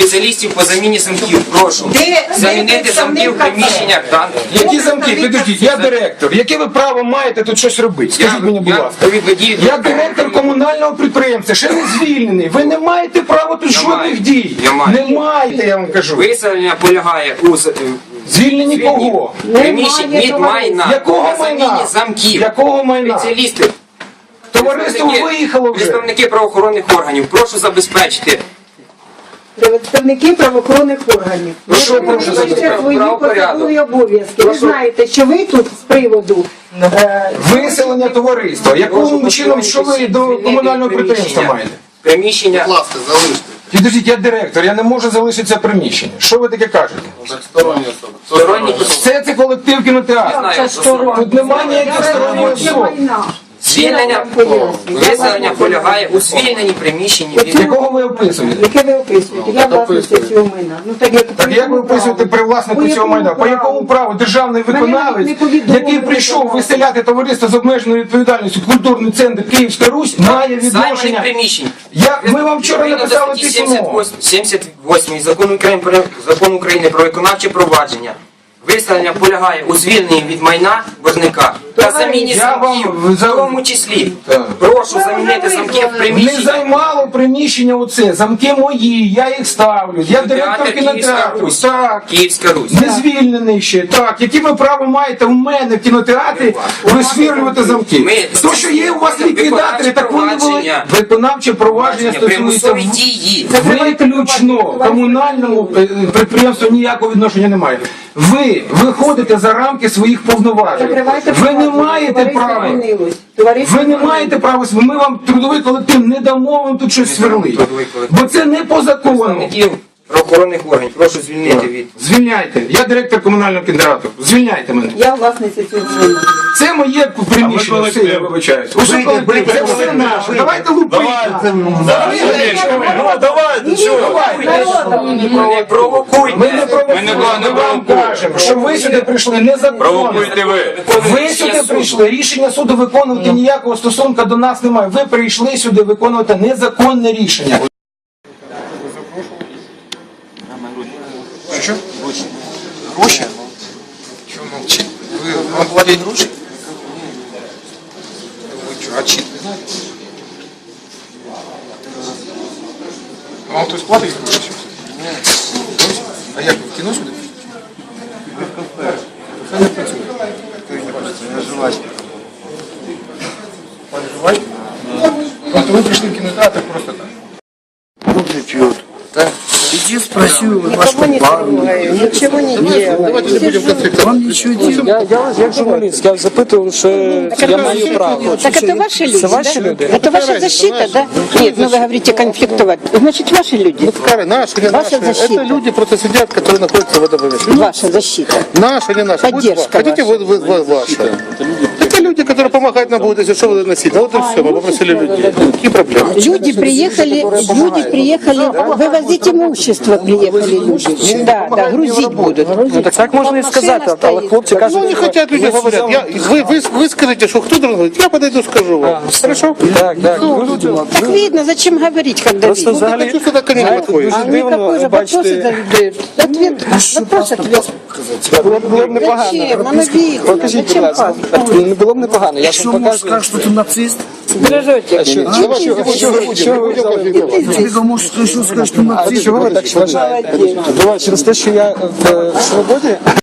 спеціалістів по заміні замків. Прошу. Де- Замінити замки в приміщеннях. да. Які замки? Підождіть, я директор. Яке ви право маєте тут щось робити? Скажіть мені, будь ласка. Я директор комунального підприємства, ще не звільнений. Ви не маєте права тут жодних дій. Не маєте, я вам кажу. Виселення полягає у Звільнені кого? приміщень від майна. Якого заміні майна? замків. Якого майна? Спеціалісти. Товариство виїхало вже. Представники правоохоронних органів. Прошу забезпечити. Представники правоохоронних органів. Ну, що Ви прошу виконуєте свої Правопорядок. обов'язки. Ви знаєте, що ви тут з приводу е, Виселення товариства. Яким чином, що ви до комунального підприємства приміщення. маєте? Приміщення. Будь ласка, залиште. Підождіть, я директор, я не можу залишитися приміщення. Що ви таке кажете? Так, сторонні особи. Сторонні Це це колектив кінотеатру. знаю. Тут немає ніяких сторонніх майна. Звільнення, виселення полягає у звільненні приміщенні від Якого ви описуєте? Яке ви описуєте? Я власниця цього майна. Ну так як Так як ви описуєте при власнику цього майна? По якому праву державний виконавець, який прийшов виселяти товариство з обмеженою відповідальністю, культурний центр Київська Русь, має займаних відношення? приміщень. Я, ми вам вчора написали письмо. 78, 78 закону України про закон України про виконавче провадження. Виселення полягає у звільненні від майна боржника та заміні Я вам замків, в за- тому числі. Так. Прошу замінити замки в Не приміщенні. займало приміщення оце, замки мої, я їх ставлю. Я директор Театр Київська кінотеатру. Русь. Так. Київська Русь. Не звільнений ще. Так, які ви право маєте у мене в кінотеатрі висвірлювати замки? Ми- То, що є у вас ліквідатори, так вони були Виконавче виконавче провадження стосується Примусові дії. виключно комунальному е, підприємству ніякого відношення немає. Ви виходите за рамки своїх повноважень. Закривайте Ви не маєте права. Ви не маєте права, ми вам трудовий колектив не дамо вам тут щось сверлити. Бо це не по закону. Правоохоронних органів. Прошу звільнити від. Звільняйте. Я директор комунального кінотеатру. Звільняйте мене. Я власниця цього. Це моє приміщення, все, я вибачаюсь. Ось колектив, це все наше. Давайте лупити. Ну, давайте, що? Не провокуйте. Ми не провокуємо, ми вам кажемо, що ви сюди прийшли незаконно. Провокуйте ви. Ви сюди прийшли, рішення суду виконувати ніякого стосунку до нас немає. Ви прийшли сюди виконувати незаконне рішення. Що? Гроші? Чому мовчить? Ви вам платять гроші? Ви що, а знаєте? А Вам хтось платить гроші? Гроші? А як ви в кіно сюди? Хай не працює. Не жвачки. Пане жвачки? Тобто ви прийшли в кінотеатр просто так? Иди спроси у Никого не трогаю, ничего не делаю. Давайте не будемо конфліктувати. Вам ничего делать. Я, я як журналіст, я запитував, що я маю право. Так это ваши люди, Це ваші да? люди? Это ваша защита, да? Нет, ну вы говорите конфликтовать. Значит, ваши люди. Какая? Наши, не Ваша наши. защита. Это люди просто сидят, которые находятся в этом помещении. Ваша защита. Наши, не наши. Поддержка Будь- Хотите, вы, вы, вы ваши? Это люди, которые помогать нам будут, если что вы носить. Ну вот и все, мы попросили людей. Какие проблемы? Люди приехали, люди приехали, вывозить имущество приехали люди. Да, да, грузить будут. Ну так так можна і сказати, але хлопці Ну кажуть, не хотят люди говорят. Я, вы, вы, вы скажите, что кто должен говорить, я подойду скажу вам. Хорошо? так, так. Ну, люди, Так видно, зачем говорить, когда Просто видно. взагалі Хочу сюда конец знаєте, подходит. дуже А никакой дивно же вопросы бачити. задают. Ответ, вопрос, ответ. Було б, було б непогано. Зачем? Оно видно. Покажіть, будь Зачем ласка. паспорт? Не було б непогано. Я ж Что вам сказать, что ты нацист? Бережете. Що, що, що, що, що ви взяли? Тебе можешь еще сказать, что А нацист? чого ви так вважаєте? Буває через те, що я в, в свободі?